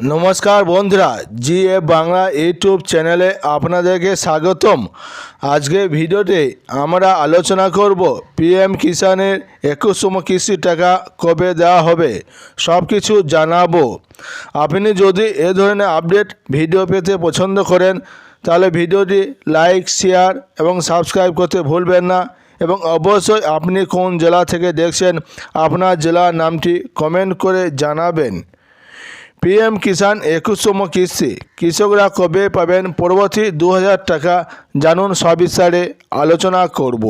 নমস্কার বন্ধুরা জি এ বাংলা ইউটিউব চ্যানেলে আপনাদেরকে স্বাগতম। আজকে ভিডিওতে আমরা আলোচনা করব পিএম কিষানের একুশতম কিস্তি টাকা কবে দেওয়া হবে সব কিছু জানাব। আপনি যদি এ ধরনের আপডেট ভিডিও পেতে পছন্দ করেন, তাহলে ভিডিওটি লাইক, শেয়ার এবং সাবস্ক্রাইব করতে ভুলবেন না এবং অবশ্যই আপনি কোন জেলা থেকে দেখছেন, আপনার জেলার নামটি কমেন্ট করে জানাবেন। পিএম কিষাণ একুশতম কিস্তি। কৃষকরা কবে পাবেন পরবর্তী দু হাজার টাকা জানুন সবিস্তারে আলোচনা করব।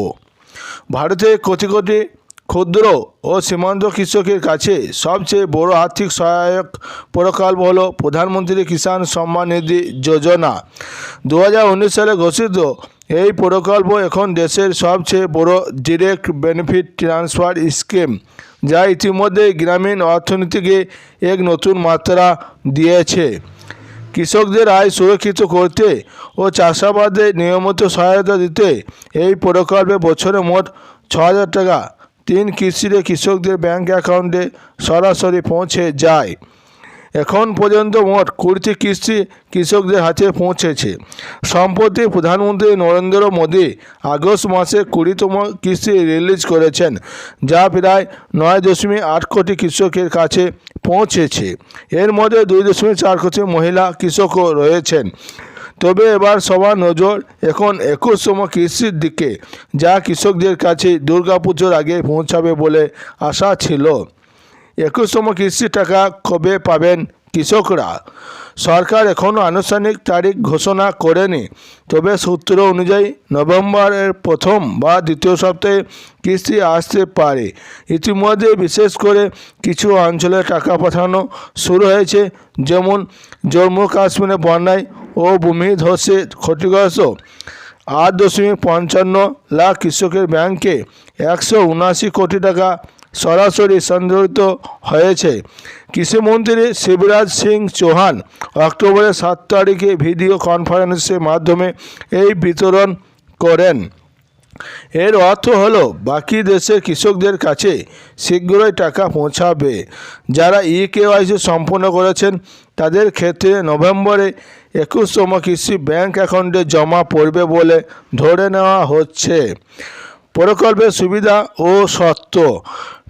ভারতে কোটি কোটি ক্ষুদ্র ও সীমান্ত কৃষকের কাছে সবচেয়ে বড় আর্থিক সহায়ক প্রকল্প হল প্রধানমন্ত্রী কিষাণ সম্মান নিধি যোজনা। দু হাজার উনিশ সালে ঘোষিত এই প্রকল্প এখন দেশের সবচেয়ে বড় ডিরেক্ট বেনিফিট ট্রান্সফার স্কিম যা ইতিমধ্যে গ্রামীণ অর্থনীতিকে এক নতুন মাত্রা দিয়েছে। কৃষকদের আয় সুরক্ষিত করতে ও চাষাবাদে নিয়মিত সহায়তা দিতে এই প্রকল্পে বছরে মোট ছ টাকা তিন কিস্তিতে কৃষকদের ব্যাংক অ্যাকাউন্টে সরাসরি পৌঁছে যায়। এখন পর্যন্ত মোট কুড়িটি কিস্তি কৃষকদের হাতে পৌঁছেছে। সম্প্রতি প্রধানমন্ত্রী নরেন্দ্র মোদী আগস্ট মাসে কুড়িতম কিস্তি রিলিজ করেছেন, যা প্রায় নয় দশমিক আট কোটি কৃষকের কাছে পৌঁছেছে। এর মধ্যে দুই দশমিক চার কোটি মহিলা কৃষকও রয়েছেন। তবে এবার সবার নজর এখন একুশতম কৃষির দিকে, যা কৃষকদের কাছে দুর্গাপুজোর আগে পৌঁছাবে বলে আশা ছিল। একুশতম কিস্তি টাকা কবে পাবেন কৃষকরা? সরকার এখনও আনুষ্ঠানিক তারিখ ঘোষণা করেনি। তবে সূত্র অনুযায়ী নভেম্বরের প্রথম বা দ্বিতীয় সপ্তাহে কিস্তি আসতে পারে। ইতিমধ্যে বিশেষ করে কিছু অঞ্চলে টাকা পাঠানো শুরু হয়েছে, যেমন জম্মু কাশ্মীরে বন্যায় ও ভূমিধসে ক্ষতিগ্রস্ত আট দশমিক পঞ্চান্ন লাখ কৃষকের ব্যাংকে একশো উনাশি কোটি টাকা সরাসরি সংযোজিত হয়েছে। কৃষিমন্ত্রী শিবরাজ সিং চৌহান অক্টোবরের সাত তারিখে ভিডিও কনফারেন্সের মাধ্যমে এই বিতরণ করেন। এর অর্থ হলো, বাকি দেশের কৃষকদের কাছে শীঘ্রই টাকা পৌঁছাবে। যারা ই কেওয়াইসি সম্পন্ন করেছেন, তাদের ক্ষেত্রে নভেম্বরে একুশতম কৃষি ব্যাংক অ্যাকাউন্টে জমা পড়বে বলে ধরে নেওয়া হচ্ছে। প্রকল্পের সুবিধা ও শর্ত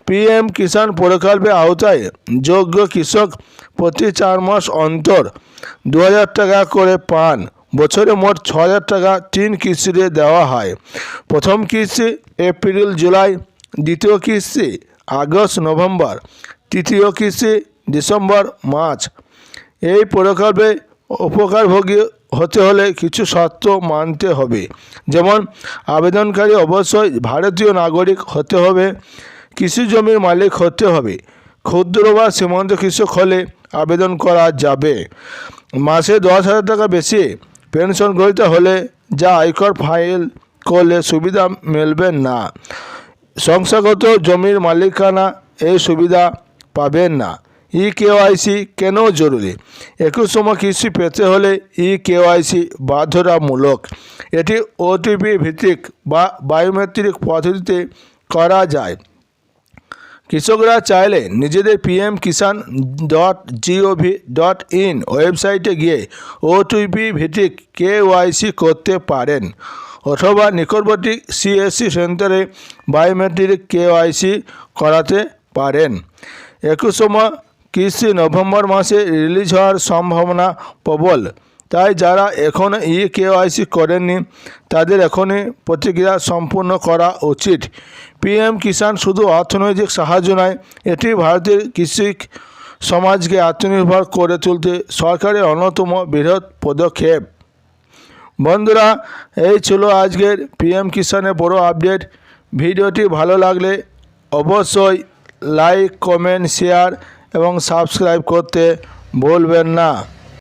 পিএম কিষাণ প্রকল্পের আওতায় যোগ্য কৃষক প্রতি চার মাস অন্তর দু হাজার টাকা করে পান বছরে মোট ছ টাকা তিন কিস্তিতে দেওয়া হয় প্রথম কিস্তি এপ্রিল জুলাই দ্বিতীয় কিস্তি আগস্ট নভেম্বর তৃতীয় কিস্তি ডিসেম্বর মার্চ এই প্রকল্পে উপকারভোগী হতে হলে কিছু শর্ত মানতে হবে। যেমন, আবেদনকারী অবশ্যই ভারতীয় নাগরিক হতে হবে। কৃষি জমির মালিক হতে হবে। ক্ষুদ্র বা সীমান্ত কৃষক হলে আবেদন করা যাবে। মাসে দশ হাজার টাকা বেশি পেনশন গ্রহীতা হলে যা আয়কর ফাইল করলে সুবিধা মিলবে না। সংস্থাগত জমির মালিকানা এই সুবিধা পাবেন না। ই কেওয়াইসি কেন জরুরি? একুশতম কৃষি পেতে হলে ই কেওয়াইসি বাধ্যতামূলক। এটি ওটিপি ভিত্তিক বা বায়োমেট্রিক পদ্ধতিতে করা যায়। কৃষকরা চাইলে নিজেদের PM Kisan dot gov dot in ওয়েবসাইটে গিয়ে ওটিপি ভিত্তিক কেওয়াইসি করতে পারেন। অথবা নিকটবর্তী সিএসসি সেন্টারে বায়োমেট্রিক কেওয়াইসি করাতে পারেন। একুশতম কিস্তি নভেম্বর মাসে রিলিজ হওয়ার সম্ভাবনা প্রবল। তাই যারা এখনও ই কেওয়াইসি করেননি, তাদের এখনই প্রতিক্রিয়া সম্পূর্ণ করা উচিত। পিএম কিষাণ শুধু অর্থনৈতিক সাহায্য নয়, এটি ভারতের কৃষি সমাজকে আত্মনির্ভর করে তুলতে সরকারের অন্যতম বৃহৎ পদক্ষেপ। বন্ধুরা, এই ছিল আজকের পিএম কিষাণের বড় আপডেট। ভিডিওটি ভালো লাগলে অবশ্যই লাইক, কমেন্ট, শেয়ার এবং সাবস্ক্রাইব করতে ভুলবেন না।